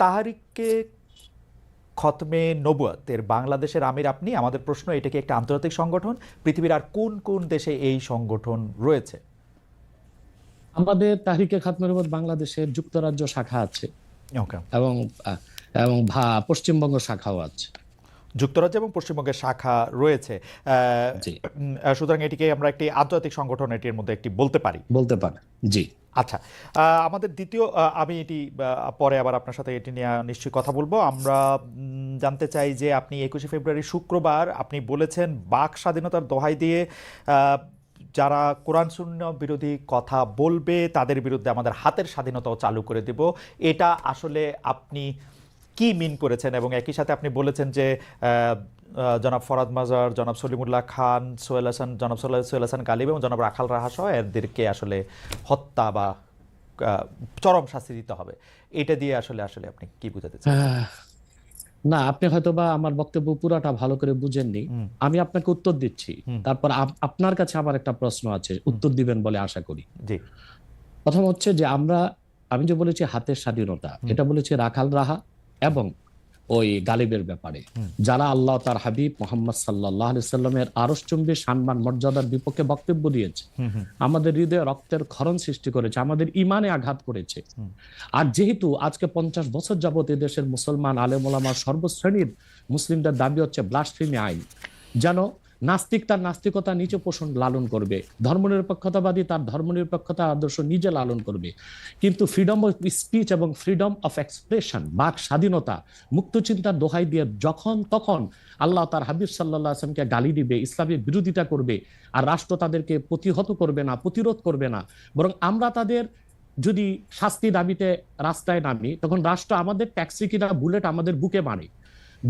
তাহারিককে খতমে নবুয়াতের বাংলাদেশের আমির আপনি আমাদের প্রশ্ন এটা কি একটা আন্তর্জাতিক সংগঠন? পৃথিবীর আর কোন কোন দেশে এই সংগঠন রয়েছে? আমাদের তাহরিকে খাতমের উপর বাংলাদেশের যুক্তরাজ্য শাখা আছে। এবং এবং ভা পশ্চিমবঙ্গ শাখাও আছে। যুক্তরাজ্য এবং পশ্চিমবঙ্গের শাখা রয়েছে। সুতরাং এটিকে আমরা একটি আন্তর্জাতিক সংগঠন এটির মধ্যে একটি বলতে পারি। বলতে পারে জি। আচ্ছা আমাদের দ্বিতীয় আমি এটি পরে আবার আপনার সাথে এটি নিয়ে নিশ্চয়ই কথা বলব। আমরা জানতে চাই যে আপনি একুশে ফেব্রুয়ারি শুক্রবার আপনি বলেছেন বাক স্বাধীনতার দোহাই দিয়ে যারা কোরআন শূন্য বিরোধী কথা বলবে তাদের বিরুদ্ধে আমাদের হাতের স্বাধীনতাও চালু করে দেব। এটা আসলে আপনি কি মিন করেছেন এবং একই সাথে আপনি বলেছেন যে জনাব ফরাদ মাজার জনাব সলিমুল্লাহ খান সোহেল হাসান জনাব সোহেল হাসান গালিব এবং জনাব রাখাল রাহা সহ এদেরকে আসলে হত্যা বা চরম শাস্তি দিতে হবে। এটা দিয়ে আসলে আসলে আপনি কি বুঝাতে চান? না আপনি হয়তোবা আমার বক্তব্য পুরাটা ভালো করে বুঝেননি। আমি আপনাকে উত্তর দিচ্ছি। তারপর আপ- আপনার কাছে আমার একটা প্রশ্ন আছে। উত্তর দিবেন বলে আশা করি। জি। প্রথম হচ্ছে যে আমরা আমি যে বলেছি হাতের স্বাধীনতা এটা বলেছি রাখাল রাহা এবং ওই গালিবের ব্যাপারে। যারা আল্লাহ তার হাবিব মোহাম্মদ সাল্লাহ সাল্লামের আরসচুম্বী সম্মান মর্যাদার বিপক্ষে বক্তব্য দিয়েছে। আমাদের হৃদয়ে রক্তের ক্ষরণ সৃষ্টি করেছে আমাদের ইমানে আঘাত করেছে। আর যেহেতু আজকে পঞ্চাশ বছর যাবত দেশের মুসলমান আলেমুলামার সর্বশ্রেণীর মুসলিমদের দাবি হচ্ছে ব্লাস্ট্রিমি আইন। যেন নাস্তিক তার নাস্তিকতা নিচে পোষণ লালন করবে। ধর্মনিরপেক্ষতাবাদী তার ধর্মনিরপেক্ষতা আদর্শ নিজে লালন করবে। কিন্তু ফ্রিডম অফ স্পিচ এবং ফ্রিডম অফ এক্সপ্রেশন বাক স্বাধীনতা, মুক্ত চিন্তার দোহাই দিয়ে যখন তখন আল্লাহ তার হাবিব সাল্লাহ আসলামকে গালি দিবে ইসলামের বিরোধিতা করবে আর রাষ্ট্র তাদেরকে প্রতিহত করবে না, প্রতিরোধ করবে না। বরং আমরা তাদের যদি শাস্তি দাবিতে রাস্তায় নামি, তখন রাষ্ট্র আমাদের ট্যাক্সি কিনা, বুলেট আমাদের বুকে মারে।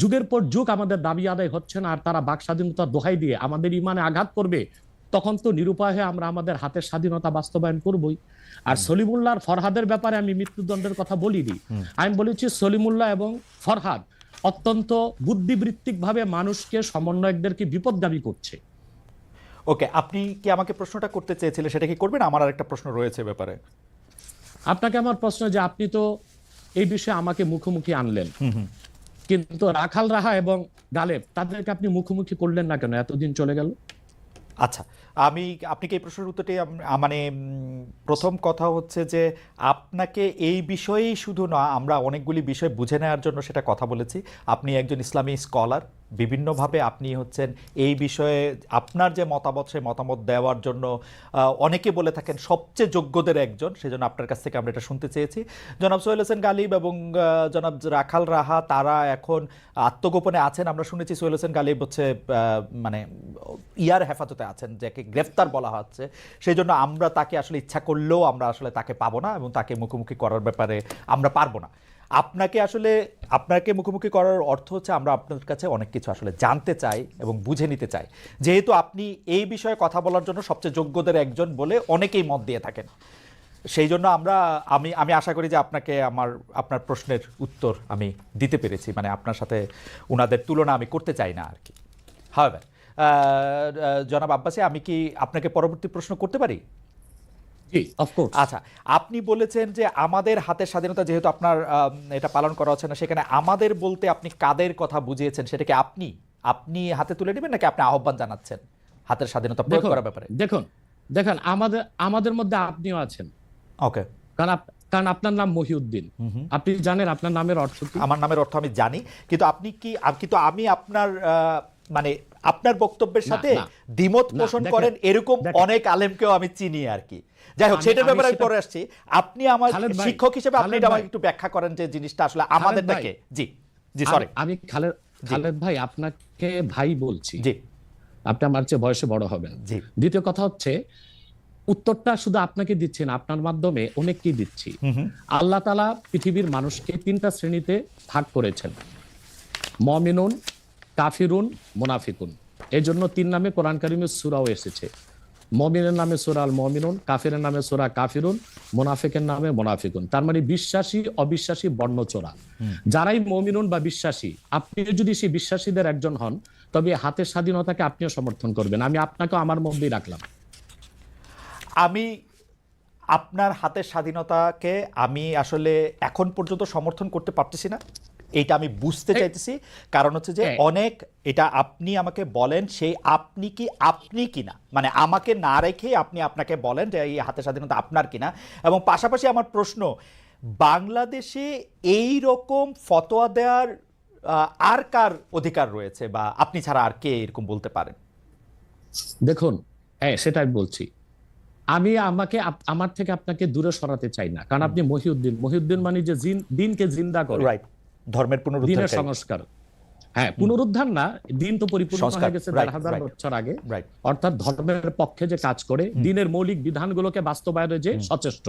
যুগের পর যুগ আমাদের দাবি আদায় হচ্ছে না আর তারা বাক স্বাধীনতার দোহাই দিয়ে আমাদের ইমানে আঘাত করবে তখন তো নিরুপায় হয়ে আমরা আমাদের হাতের স্বাধীনতা বাস্তবায়ন করবই। আর সলিমুল্লাহর ফরহাদের ব্যাপারে আমি মৃত্যুদণ্ডের কথা বলিনি। আমি বলেছি সলিমুল্লাহ এবং ফরহাদ অত্যন্ত বুদ্ধিবৃত্তিক ভাবে মানুষকে সমন্বয়কদেরকে বিপদগামী করছে। ওকে আপনি কি আমাকে প্রশ্নটা করতে চেয়েছিলেন সেটা কি করবেন? আমার আরেকটা প্রশ্ন রয়েছে ব্যাপারে। আপনাকে আমার প্রশ্ন যে আপনি তো এই বিষয়ে আমাকে মুখোমুখি আনলেন। কিন্তু রাখাল রাহা এবং গালেব, তাদেরকে আপনি মুখোমুখি করলেন না কেন? এতদিন চলে গেল। আচ্ছা আমি, আপনি এই প্রশ্নের উত্তরটি মানে প্রথম কথা হচ্ছে যে আপনাকে এই বিষয়েই শুধু না, আমরা অনেকগুলি বিষয় বুঝে নেওয়ার জন্য সেটা কথা বলেছি। আপনি একজন ইসলামী স্কলার বিভিন্নভাবে আপনি হচ্ছেন এই বিষয়ে আপনার যে মতামত, সেই মতামত দেওয়ার জন্য অনেকে বলে থাকেন সবচেয়ে যোগ্যদের একজন, সেজন্য আপনার কাছ থেকে আমরা এটা শুনতে চেয়েছি। জনাব সোহেল হোসেন গালিব এবং জনাব রাখাল রাহা, তারা এখন আত্মগোপনে আছেন। আমরা শুনেছি সোহেল হোসেন গালিব হচ্ছে মানে ইয়ার হেফাজতে আছেন, যাকে গ্রেফতার বলা হচ্ছে। সেই জন্য আমরা তাকে আসলে ইচ্ছা করলেও আমরা আসলে তাকে পাবো না এবং তাকে মুখোমুখি করার ব্যাপারে আমরা পারব না। আপনাকে আসলে, আপনাকে মুখোমুখি করার অর্থ হচ্ছে আমরা আপনার কাছে অনেক কিছু আসলে জানতে চাই এবং বুঝে নিতে চাই। যেহেতু আপনি এই বিষয়ে কথা বলার জন্য সবচেয়ে যোগ্যদের একজন বলে অনেকেই মত দিয়ে থাকেন। সেই জন্য আমরা, আমি আমি আশা করি যে আপনাকে আমার, আপনার প্রশ্নের উত্তর আমি দিতে পেরেছি। মানে আপনার সাথে ওনাদের তুলনা আমি করতে চাই না আর কি হাওয়েভার জনাব আব্বাসে, আমি কি আপনাকে পরবর্তী প্রশ্ন করতে পারি? জি। অফকোর্স আচ্ছা আপনি বলেছেন যে আমাদের হাতের স্বাধীনতা যেহেতু আপনার এটা পালন করা হচ্ছে না সেখানে আমাদের বলতে আপনি কাদের কথা বুঝিয়েছেন সেটাকে আপনি আপনি হাতে তুলে নেবেন নাকি আপনি আহ্বান জানাচ্ছেন হাতের স্বাধীনতা প্রয়োগ করার ব্যাপারে? দেখুন দেখেন আমাদের আমাদের মধ্যে আপনিও আছেন। ওকে কারণ কারণ আপনার নাম মহিউদ্দিন। আপনি জানেন আপনার নামের অর্থ কি? আমার নামের অর্থ আমি জানি কিন্তু আপনি কি কিন্তু আমি আপনার মানে আপনার বক্তব্যের সাথে দ্বিমত পোষণ করেন এরকম অনেক আলেমকেও আমি চিনি আর কি। যাই হোক সেটার ব্যাপারে আমি পরে আসছি। আপনি আমার শিক্ষক হিসেবে আপনি এটা আমাকে একটু ব্যাখ্যা করেন যে জিনিসটা আসলে আমাদেরটাকে জি জি সরি আমি খালেদ খালেদ ভাই আপনাকে ভাই বলছি। জি। আপনি আমার চেয়ে বয়সে বড় হবেন। জি। দ্বিতীয় কথা হচ্ছে উত্তরটা শুধু আপনাকে দিচ্ছি না আপনার মাধ্যমে অনেককেই দিচ্ছি। আল্লাহ তালা পৃথিবীর মানুষকে তিনটা শ্রেণীতে ভাগ করেছেন। মমিনুন কাফিরুন মোনাফিকুন। এই জন্য তিন নামে কোরআন কারিমের সুরাও এসেছে। মমিনের নামে সুরা আল মমিনুন কাফিরের নামে সুরা কাফিরুন মোনাফিকের নামে মোনাফিকুন। তার মানে বিশ্বাসী অবিশ্বাসী বর্ণচোরা। যারাই মমিনুন বা বিশ্বাসী আপনি যদি সেই বিশ্বাসীদের একজন হন তবে হাতের স্বাধীনতাকে আপনিও সমর্থন করবেন। আমি আপনাকেও আমার মধ্যেই রাখলাম। আমি আপনার হাতের স্বাধীনতাকে আমি আসলে এখন পর্যন্ত সমর্থন করতে পারতেছি না। এইটা আমি বুঝতে চাইতেছি। কারণ হচ্ছে যে। অনেক এটা আপনি আমাকে বলেন সেই আপনি কি আপনি কিনা? মানে আমাকে না রেখে আপনি আপনাকে বলেন যে এই হাতের স্বাধীনতা আপনার কিনা। এবং পাশাপাশি আমার প্রশ্ন বাংলাদেশে এই রকম ফতোয়া দেওয়ার আহ, আর কার অধিকার রয়েছে বা আপনি ছাড়া আর কে এরকম বলতে পারেন? দেখুন হ্যাঁ সেটাই বলছি। আমি আমাকে আমার থেকে আপনাকে দূরে সরাতে চাই না। কারণ আপনি মহিউদ্দিন মহিউদ্দিন মানে যে দিনকে জিন্দা করে। রাইট ধর্মের পুনরুদ্ধার সংস্কার। হ্যাঁ পুনরুদ্ধার না দিন তো পরিপূর্ণ হয়ে গেছে দেড় হাজার বছর আগে। অর্থাৎ ধর্মের পক্ষে যে কাজ করে দিনের মৌলিক বিধানগুলোকে বাস্তবায়নে যে সচেষ্ট।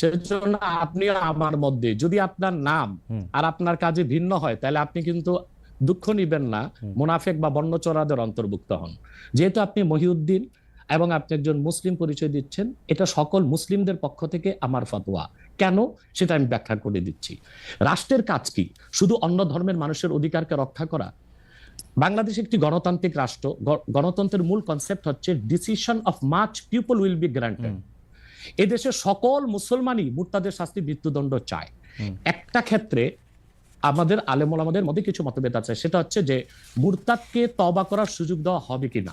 সেজন্য আপনি আমার মধ্যে যদি আপনার নাম আর আপনার কাজে ভিন্ন হয় তাহলে আপনি কিন্তু দুঃখ নিবেন না মুনাফেক বা বর্ণচরাদের অন্তর্ভুক্ত হন। যেহেতু আপনি মহিউদ্দিন এবং আপনি একজন মুসলিম পরিচয় দিচ্ছেন এটা সকল মুসলিমদের পক্ষ থেকে আমার ফতোয়া। কেন? সেটা আমি ব্যাখ্যা করে দিচ্ছি। রাষ্ট্রের কাজ কি? শুধু অন্য ধর্মের মানুষের অধিকারকে রক্ষা করা? বাংলাদেশ একটি গণতান্ত্রিক রাষ্ট্র। গণতন্ত্রের মূল কনসেপ্ট হচ্ছে decision of much people will be granted এদেশে সকল মুসলমানই মুরতাদের শাস্তি মৃত্যুদণ্ড চায়। একটা ক্ষেত্রে আমাদের আলেমল আমাদের মধ্যে কিছু মতভেদ আছে। সেটা হচ্ছে যে মুরতাদকে তবা করার সুযোগ দেওয়া হবে কিনা।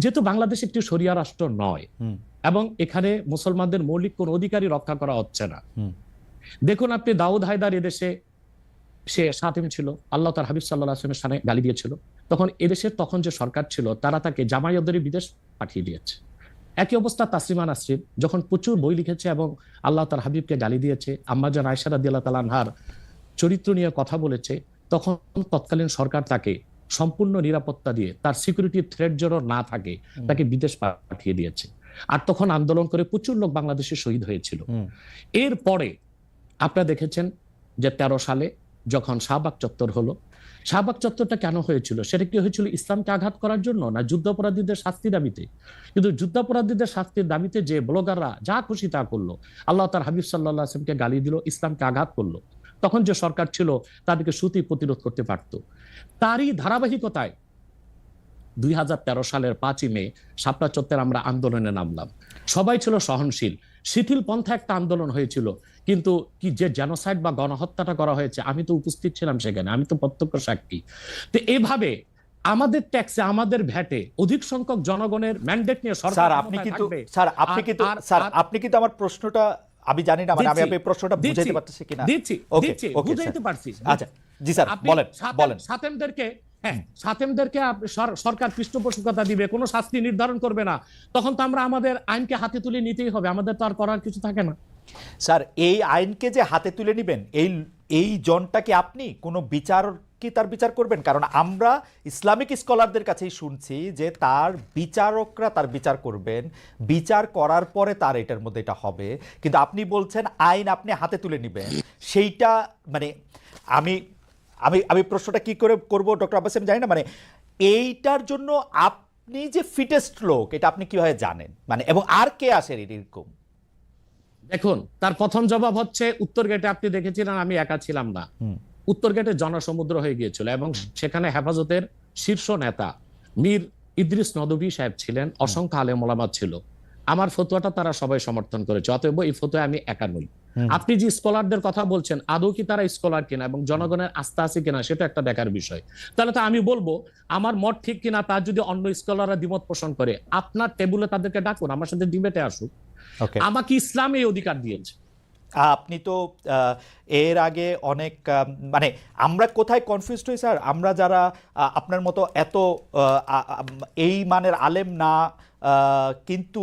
যেহেতু বাংলাদেশ একটি শরিয়া রাষ্ট্র নয় এবং এখানে মুসলমানদের মৌলিক কোন অধিকারই রক্ষা করা হচ্ছে না। দেখুন আপনি দাউদ হায়দার এদেশে সে সাতিম ছিল আল্লাহ তার হাবিব সাল্লাহ আসলামের সামনে গালি দিয়েছিল। তখন এদেশের তখন যে সরকার ছিল তারা তাকে জামাইয়দরি বিদেশ পাঠিয়ে দিয়েছে। একই অবস্থা তাসলিমা নাসরিন যখন প্রচুর বই লিখেছে এবং আল্লাহ তার হাবিবকে গালি দিয়েছে আম্মাজান আয়সারা দিল্লা তালানহার চরিত্র নিয়ে কথা বলেছে তখন তৎকালীন সরকার তাকে সম্পূর্ণ নিরাপত্তা দিয়ে তার সিকিউরিটি থ্রেড যেন না থাকে তাকে বিদেশ পাঠিয়ে দিয়েছে। আর তখন আন্দোলন করে প্রচুর লোক বাংলাদেশে শহীদ হয়েছিল। এরপরে আপনারা দেখেছেন যে তেরো সালে যখন শাহবাগ চত্বর হলো শাহবাগ চত্বরটা কেন হয়েছিল? সেটা কি হয়েছিল ইসলামকে আঘাত করার জন্য না যুদ্ধাপরাধীদের শাস্তি দাবিতে? কিন্তু যুদ্ধাপরাধীদের শাস্তির দাবিতে যে ব্লগাররা যা খুশি তা করল আল্লাহ তার হাবিব সাল্লাহ আসলামকে গালি দিল ইসলামকে আঘাত করল। তখন যে সরকার ছিল তাদেরকে সুতি প্রতিরোধ করতে পারত। তারই ধারাবাহিকতায়। দুই সালের পাঁচই মে শাপলা চত্বরে আমরা আন্দোলনে নামলাম। সবাই ছিল সহনশীল। শিথিল পন্থা একটা আন্দোলন হয়েছিল। কিন্তু কি যে জেনোসাইড বা গণহত্যাটা করা হয়েছে আমি তো উপস্থিত ছিলাম সেখানে। আমি তো প্রত্যক্ষ সাক্ষী। তো এভাবে আমাদের ট্যাক্সে আমাদের ভ্যাটে অধিক সংখ্যক জনগণের ম্যান্ডেট নিয়ে সরকার আপনি কিন্তু স্যার আপনি কিন্তু স্যার আপনি কিন্তু আমার প্রশ্নটা আমি জানি না মানে আমি আপনার প্রশ্নটা বুঝাইতে পারতেছি কিনা। দিচ্ছি। ওকে দিচ্ছি। ওকে বুঝাইতে পারছি। আচ্ছা। জি স্যার বলেন বলেন। সাতেমদেরকে হ্যাঁ সাতেমদেরকে সরকার পৃষ্ঠপোষকতা দিবে কোনো শাস্তি নির্ধারণ করবে না। তখন তো আমরা আমাদের আইনকে হাতে তুলে নিতেই হবে আমাদের তো আর করার কিছু থাকে না। স্যার এই আইনকে যে হাতে তুলে নেবেন এই এই জনটা কি আপনি কোনো বিচার কি তার বিচার করবেন? কারণ আমরা ইসলামিক স্কলারদের কাছেই শুনছি যে তার বিচারকরা তার বিচার করবেন। বিচার করার পরে তার এটার মধ্যে এটা হবে। কিন্তু আপনি বলছেন আইন আপনি হাতে তুলে নেবেন। সেইটা মানে আমি আমি আমি প্রশ্নটা কি করে করব ডক্টর আব্বাস আমি জানি না। মানে এইটার জন্য আপনি যে ফিটেস্ট লোক এটা আপনি কীভাবে জানেন? মানে এবং আর কে আসেন এরকম? দেখুন তার প্রথম জবাব হচ্ছে উত্তর গেটে আপনি দেখেছিলেন আমি একা ছিলাম না। উত্তর গেটে জনসমুদ্র হয়ে গিয়েছিল এবং সেখানে হেফাজতের শীর্ষ নেতা মীর ইদ্রিস নদবী সাহেব ছিলেন অসংখ্য আলেম ওলামা ছিল। আমার ফতুয়াটা তারা সবাই সমর্থন করেছে অতএব এই ফতোয়া আমি একা নই। আপনি যে স্কলারদের কথা বলছেন আদৌ কি তারা স্কলার কিনা এবং জনগণের আস্থা আছে কিনা সেটা একটা দেখার বিষয়। তাহলে তো আমি বলব আমার মত ঠিক কিনা তার যদি অন্য স্কলাররা দ্বিমত পোষণ করে আপনার টেবুলে তাদেরকে ডাকুন আমার সাথে ডিবেটে আসুক। ওকে আমাকে ইসলাম এই অধিকার দিয়েছে। আপনি তো আহ, এর আগে অনেক মানে আমরা কোথায় কনফিউজ হই স্যার আমরা যারা আপনার মতো এত এই মানের আলেম না আহ, কিন্তু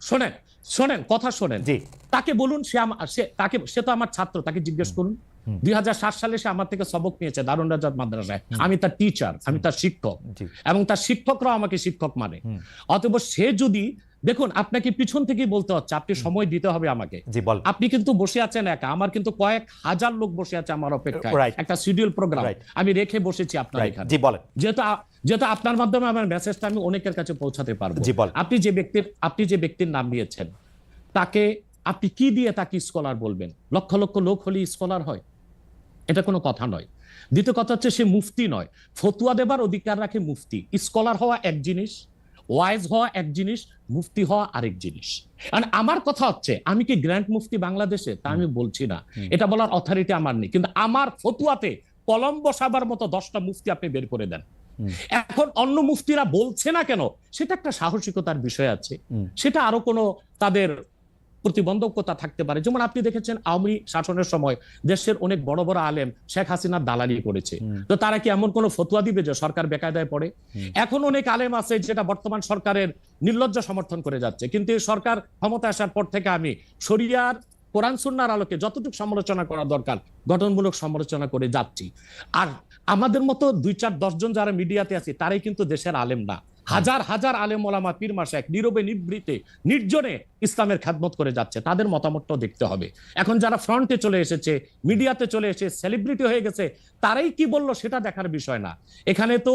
শোনেন শোনেন কথা শোনেন। জি। তাকে বলুন সে সে তাকে সে তো আমার ছাত্র তাকে জিজ্ঞেস করুন। দুই সালে সে আমার থেকে সবক নিয়েছে দারুণ মাদ্রাসায়। আমি তার টিচার আমি তার শিক্ষক। এবং তার শিক্ষকরাও আমাকে শিক্ষক মানে। অতএব সে যদি দেখুন আপনাকে পিছন থেকেই বলতে হচ্ছে আপনি সময় দিতে হবে আমাকে। বল। আপনি কিন্তু বসে আছেন একা আমার কিন্তু কয়েক হাজার লোক বসে আছে আমার অপেক্ষায়। একটা শিডিউল প্রোগ্রাম আমি রেখে বসেছি আপনার এখানে। বলেন। যেহেতু যেহেতু আপনার মাধ্যমে আমার মেসেজটা আমি অনেকের কাছে পৌঁছাতে পারব। আপনি যে ব্যক্তির আপনি যে ব্যক্তির নাম নিয়েছেন তাকে আপনি কি দিয়ে তাকে স্কলার বলবেন? লক্ষ লক্ষ লোক হলে স্কলার হয়। এটা কোনো কথা নয়। দ্বিতীয় কথা হচ্ছে সে মুফতি নয়। ফতুয়া দেবার অধিকার রাখে মুফতি। স্কলার হওয়া এক জিনিস ওয়াইজ হওয়া এক জিনিস মুফতি হওয়া আরেক জিনিস। আর আমার কথা হচ্ছে আমি কি গ্র্যান্ড মুফতি বাংলাদেশে? তা আমি বলছি না। এটা বলার অথরিটি আমার নেই। কিন্তু আমার ফতুয়াতে কলম বসাবার মতো দশটা মুফতি আপনি বের করে দেন। এখন অন্য মুফতিরা বলছে না কেন? সেটা একটা সাহসিকতার বিষয় আছে। সেটা আরও কোনো তাদের প্রতিবন্ধকতা থাকতে পারে। যেমন আপনি দেখেছেন আওয়ামী শাসনের সময় দেশের অনেক বড় বড় আলেম শেখ হাসিনার দালালি করেছে। তো তারা কি এমন কোন ফতুয়া দিবে যে সরকার বেকায়দায় পড়ে? এখন অনেক আলেম আছে যেটা বর্তমান সরকারের নির্লজ্জ সমর্থন করে যাচ্ছে। কিন্তু এই সরকার ক্ষমতা আসার পর থেকে আমি শরিয়ার কোরআন সুন্নার আলোকে যতটুকু সমালোচনা করা দরকার গঠনমূলক সমালোচনা করে যাচ্ছি। আর আমাদের মতো দুই চার দশজন যারা মিডিয়াতে আছে, তারাই কিন্তু দেশের আলেম না। হাজার হাজার আলেম ওলামা, পীর মাসাক নীরবে নিবৃতে, নির্জনে ইসলামের খ্যাদমত করে যাচ্ছে। তাদের মতামতটাও দেখতে হবে। এখন যারা ফ্রন্টে চলে এসেছে, মিডিয়াতে চলে এসে, সেলিব্রিটি হয়ে গেছে, তারাই কি বলল সেটা দেখার বিষয় না। এখানে তো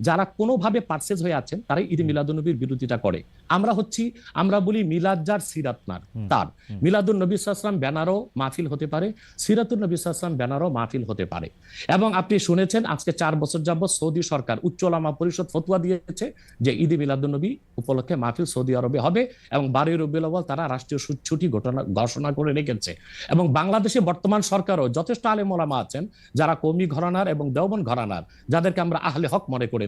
যারা কোনোভাবে পার্সেজ হয়ে আছেন তারা ঈদ মিলাদুন্নবীর বিরোধিতা করে। আমরা হচ্ছি আমরা বলি মিলাদ যার সিরাতনার তার। মিলাদুন নবী সাল্লাম ব্যানারও মাহফিল হতে পারে সিরাতুল নবী সাল্লাম ব্যানারও মাহফিল হতে পারে। এবং আপনি শুনেছেন আজকে চার বছর যাবৎ সৌদি সরকার উচ্চ ওলামা পরিষদ ফতুয়া দিয়েছে যে ঈদ মিলাদুন নবী উপলক্ষে মাহফিল সৌদি আরবে হবে এবং বারোই রবিউল আউয়াল তারা রাষ্ট্রীয় ছুট- ঘটনা ঘোষণা করে রেখেছে। এবং বাংলাদেশে বর্তমান সরকারও যথেষ্ট আলেম ওলামা আছেন যারা কৌমি ঘরানার এবং দেওবন ঘরানার যাদেরকে আমরা আহলে হক মনে করে